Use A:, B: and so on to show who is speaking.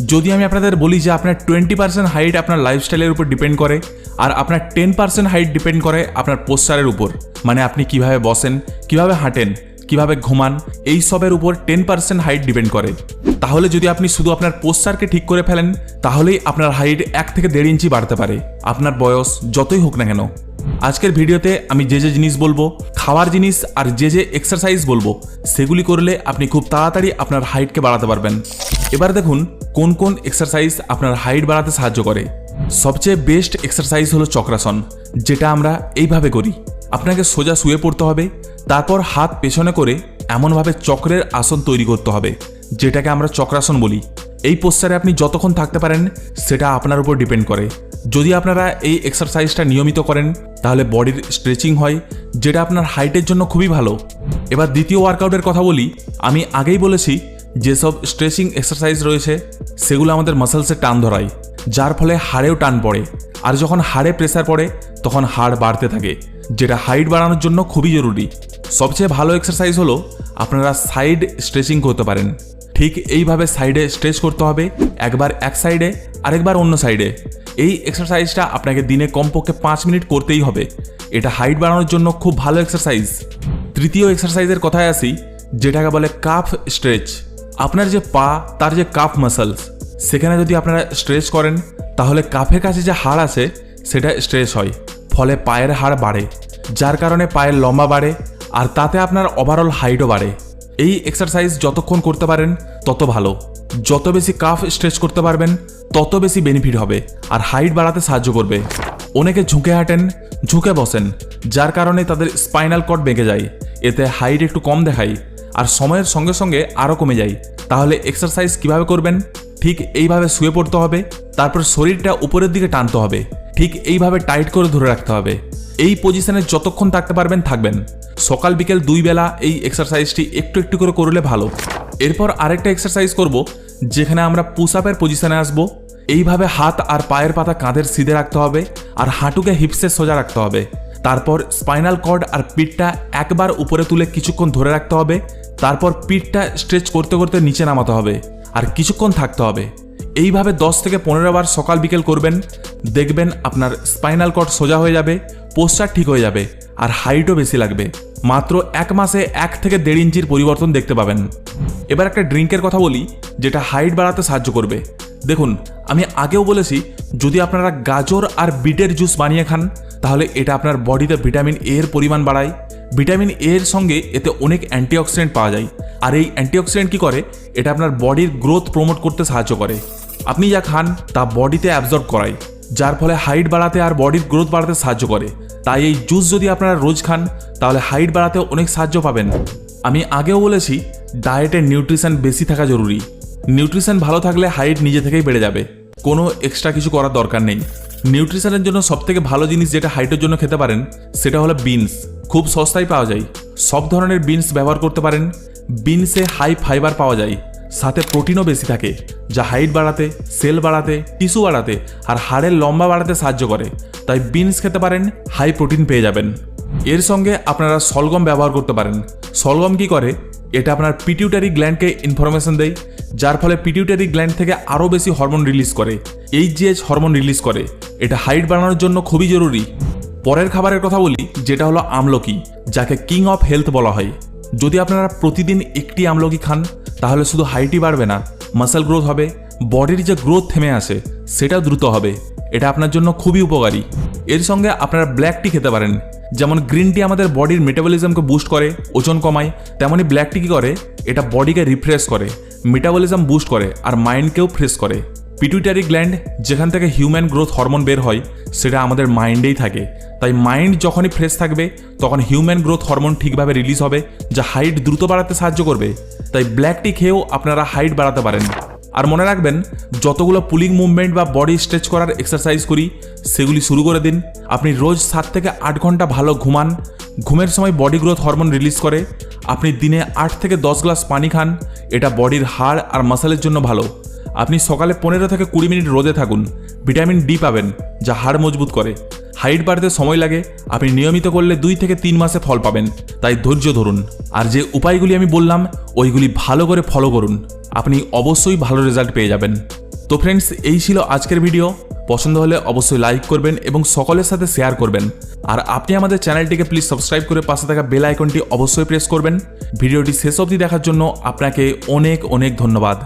A: যদি আমি আপনাদের বলি যে আপনার টোয়েন্টি পার্সেন্ট হাইট আপনার লাইফস্টাইলের উপর ডিপেন্ড করে, আর আপনার টেন পার্সেন্ট হাইট ডিপেন্ড করে আপনার পোস্টারের উপর মানে আপনি কীভাবে বসেন, কীভাবে হাঁটেন, কীভাবে ঘুমান, এই সবের উপর টেন পার্সেন্ট হাইট ডিপেন্ড করে। তাহলে যদি আপনি শুধু আপনার পোস্টারকে ঠিক করে ফেলেন, তাহলেই আপনার হাইট এক থেকে দেড় ইঞ্চি বাড়তে পারে। আপনার বয়স যতই হোক না কেন। আজকের ভিডিওতে আমি যে যে জিনিস বলব, খাওয়ার জিনিস আর যে যে এক্সারসাইজ বলব, সেগুলি করলে আপনি খুব তাড়াতাড়ি আপনার হাইটকে বাড়াতে পারবেন। এবার দেখুন কোন কোন এক্সারসাইজ আপনার হাইট বাড়াতে সাহায্য করে। সবচেয়ে বেস্ট এক্সারসাইজ হলো চক্রাসন, যেটা আমরা এইভাবে করি। আপনাকে সোজা শুয়ে পড়তে হবে, তারপর হাত পেছনে করে এমনভাবে চক্রের আসন তৈরি করতে হবে, যেটাকে আমরা চক্রাসন বলি। এই পোস্টারে আপনি যতক্ষণ থাকতে পারেন, সেটা আপনার উপর ডিপেন্ড করে। যদি আপনারা এই এক্সারসাইজটা নিয়মিত করেন, তাহলে বডির স্ট্রেচিং হয়, যেটা আপনার হাইটের জন্য খুবই ভালো। এবার দ্বিতীয় ওয়ার্কআউটের কথা বলি। আমি আগেই বলেছি, যেসব স্ট্রেচিং এক্সারসাইজ রয়েছে, সেগুলো আমাদের মাসেলসে টান ধরায়, যার ফলে হাড়েও টান পড়ে। আর যখন হাড়ে প্রেসার পড়ে, তখন হাড় বাড়তে থাকে, যেটা হাইট বাড়ানোর জন্য খুবই জরুরি। সবচেয়ে ভালো এক্সারসাইজ হলো, আপনারা সাইড স্ট্রেচিং করতে পারেন। ঠিক এইভাবে সাইডে স্ট্রেচ করতে হবে, একবার এক সাইডে আরেকবার অন্য সাইডে এই এক্সারসাইজটা আপনাকে দিনে কমপক্ষে পাঁচ মিনিট করতেই হবে। এটা হাইট বাড়ানোর জন্য খুব ভালো এক্সারসাইজ তৃতীয় এক্সারসাইজের কথায় আসি, যেটাকে বলে কাফ স্ট্রেচ আপনার যে পা, তার যে কাফ মাসলস সেখানে যদি আপনারা স্ট্রেচ করেন, তাহলে কাফের কাছে যে হাড় আছে, সেটা স্ট্রেচ হয়। ফলে পায়ের হাড় বাড়ে, যার কারণে পায়ের লম্বা বাড়ে, আর তাতে আপনার ওভারঅল হাইটও বাড়ে। এই এক্সারসাইজ যতক্ষণ করতে পারেন, তত ভালো। যত বেশি কাফ স্ট্রেচ করতে পারবেন, তত বেশি বেনিফিট হবে আর হাইট বাড়াতে সাহায্য করবে। অনেকে ঝুঁকে হাঁটেন, ঝুঁকে বসেন, যার কারণে তাদের স্পাইনাল কর্ড বেঁকে যায়। এতে হাইট একটু কম দেখায় আর সময়ের সঙ্গে সঙ্গে আরও কমে যায়। তাহলে এক্সারসাইজ কীভাবে করবেন? ঠিক এইভাবে শুয়ে পড়তে হবে, তারপর শরীরটা উপরের দিকে টানতে হবে। ঠিক এইভাবে টাইট করে ধরে রাখতে হবে। এই পজিশনে যতক্ষণ থাকতে পারবেন, থাকবেন। সকাল, বিকেল দুই বেলা এই এক্সারসাইজটি একটু একটু করে করলে ভালো। এরপর আরেকটা এক্সারসাইজ করব, যেখানে আমরা পুশ আপের পজিশনে আসব। এইভাবে হাত আর পায়ের পাতা কাঁধের সিধে রাখতে হবে আর হাঁটুকে হিপসে সোজা রাখতে হবে। তারপর স্পাইনাল কর্ড আর পিঠটা একবার উপরে তুলে কিছুক্ষণ ধরে রাখতে হবে। তারপর পিঠটা স্ট্রেচ করতে করতে নিচে নামাতে হবে আর কিছুক্ষণ থাকতে হবে। এইভাবে দশ থেকে পনেরো বার সকাল, বিকেল করবেন। দেখবেন আপনার স্পাইনাল কর্ড সোজা হয়ে যাবে। পোস্টার ঠিক হয়ে যাবে আর হাইটও বেশি লাগবে। মাত্র এক মাসে এক থেকে দেড় ইঞ্চির পরিবর্তন দেখতে পাবেন। এবার একটা ড্রিঙ্কের কথা বলি, যেটা হাইট বাড়াতে সাহায্য করবে। দেখুন, আমি আগেও বলেছি, যদি আপনারা গাজর আর বিটের জুস বানিয়ে খান, তাহলে এটা আপনার বডিতে ভিটামিন এ এর পরিমাণ বাড়ায়। ভিটামিন এ এর সঙ্গে এতে অনেক অ্যান্টিঅক্সিডেন্ট পাওয়া যায়। আর এই অ্যান্টিঅক্সিডেন্ট কী করে? এটা আপনার বডির গ্রোথ প্রমোট করতে সাহায্য করে। আপনি যা খান, তা বডিতে অ্যাবজর্ব করায়, যার ফলে হাইট বাড়াতে আর বডির গ্রোথ বাড়াতে সাহায্য করে। তাই এই জুস যদি আপনারা রোজ খান, তাহলে হাইট বাড়াতে অনেক সাহায্য পাবেন। আমি আগেও বলেছি, ডায়েটে নিউট্রিশন বেশি থাকা জরুরি। নিউট্রিশন ভালো থাকলে হাইট নিজে থেকেই বেড়ে যাবে। কোনো এক্সট্রা কিছু করার দরকার নেই। নিউট্রিশনের জন্য সবথেকে ভালো জিনিস যেটা হাইটের জন্য খেতে পারেন, সেটা হলো বিনস। খুব সস্তায় পাওয়া যায়। সব ধরনের বিনস ব্যবহার করতে পারেন। বিনসে হাই ফাইবার পাওয়া যায়। সাথে প্রোটিনও বেশি থাকে, যা হাইট বাড়াতে, সেল বাড়াতে, টিস্যু বাড়াতে আর হাড়ের লম্বা বাড়াতে সাহায্য করে। তাই বিনস খেতে পারেন হাই প্রোটিন পেয়ে যাবেন। এর সঙ্গে আপনারা সলগম ব্যবহার করতে পারেন। সলগম কি করে? এটা আপনার পিটিউটারি গ্ল্যান্ডকে ইনফরমেশন দেয়, যার ফলে পিটিউটারি গ্ল্যান্ড থেকে আরও বেশি হরমোন রিলিজ করে। এইচজিএইচ হরমোন রিলিজ করে। এটা হাইট বাড়ানোর জন্য খুবই জরুরি। পরের খাবারের কথা বলি, যেটা হলো আমলকি, যাকে কিং অফ হেলথ বলা হয়। যদি আপনারা প্রতিদিন একটি আমলকি খান, তাহলে শুধু হাইটই বাড়বে না মাসেল গ্রোথ হবে বডির যে গ্রোথ থেমে আসে সেটাও দ্রুত হবে। এটা আপনার জন্য খুবই উপকারী। এর সঙ্গে আপনারা ব্ল্যাক টি খেতে পারেন। যেমন গ্রিন টি আমাদের বডির মেটাবলিজমকে বুস্ট করে, ওজন কমায়, তেমনই ব্ল্যাক টি কী করে? এটা বডিকে রিফ্রেশ করে মেটাবলিজম বুস্ট করে, আর মাইন্ডকেও ফ্রেশ করে। পিটুইটারি গ্ল্যান্ড যেখান থেকে হিউম্যান গ্রোথ হরমোন বের হয়, সেটা আমাদের মাইন্ডেই থাকে। তাই মাইন্ড যখনই ফ্রেশ থাকবে, তখন হিউম্যান গ্রোথ হরমোন ঠিকভাবে রিলিজ হবে, যা হাইট দ্রুত বাড়াতে সাহায্য করবে। তাই ব্ল্যাক টি খেয়েও আপনারা হাইট বাড়াতে পারেন। আর মনে রাখবেন, যতগুলো পুলিং মুভমেন্ট বা বডি স্ট্রেচ করার এক্সারসাইজ করি, সেগুলি শুরু করে দিন। আপনি রোজ সাত থেকে আট ঘণ্টা ভালো ঘুমান। ঘুমের সময় বডি গ্রোথ হরমোন রিলিজ করে। আপনি দিনে আট থেকে দশ গ্লাস পানি খান। এটা বডির হাড় আর মাসালের জন্য ভালো। আপনি সকালে পনেরো থেকে কুড়ি মিনিট রোদে থাকুন। ভিটামিন ডি পাবেন, যা হাড় মজবুত করে। হাইট বাড়তে সময় লাগে। আপনি নিয়মিত করলে দুই থেকে তিন মাসে ফল পাবেন। তাই ধৈর্য ধরুন। আর যে উপায়গুলি আমি বললাম, ওইগুলি ভালো করে ফলো করুন। আপনি অবশ্যই ভালো রেজাল্ট পেয়ে যাবেন। তো ফ্রেন্ডস এই ছিল আজকের ভিডিও পছন্দ হলে অবশ্যই লাইক করবেন এবং সকলের সাথে শেয়ার করবেন। আর আপনি আমাদের চ্যানেলটিকে প্লিজ সাবস্ক্রাইব করে পাশে থাকা বেল আইকনটি অবশ্যই প্রেস করবেন। ভিডিওটি শেষ অবধি দেখার জন্য আপনাকে অনেক অনেক ধন্যবাদ।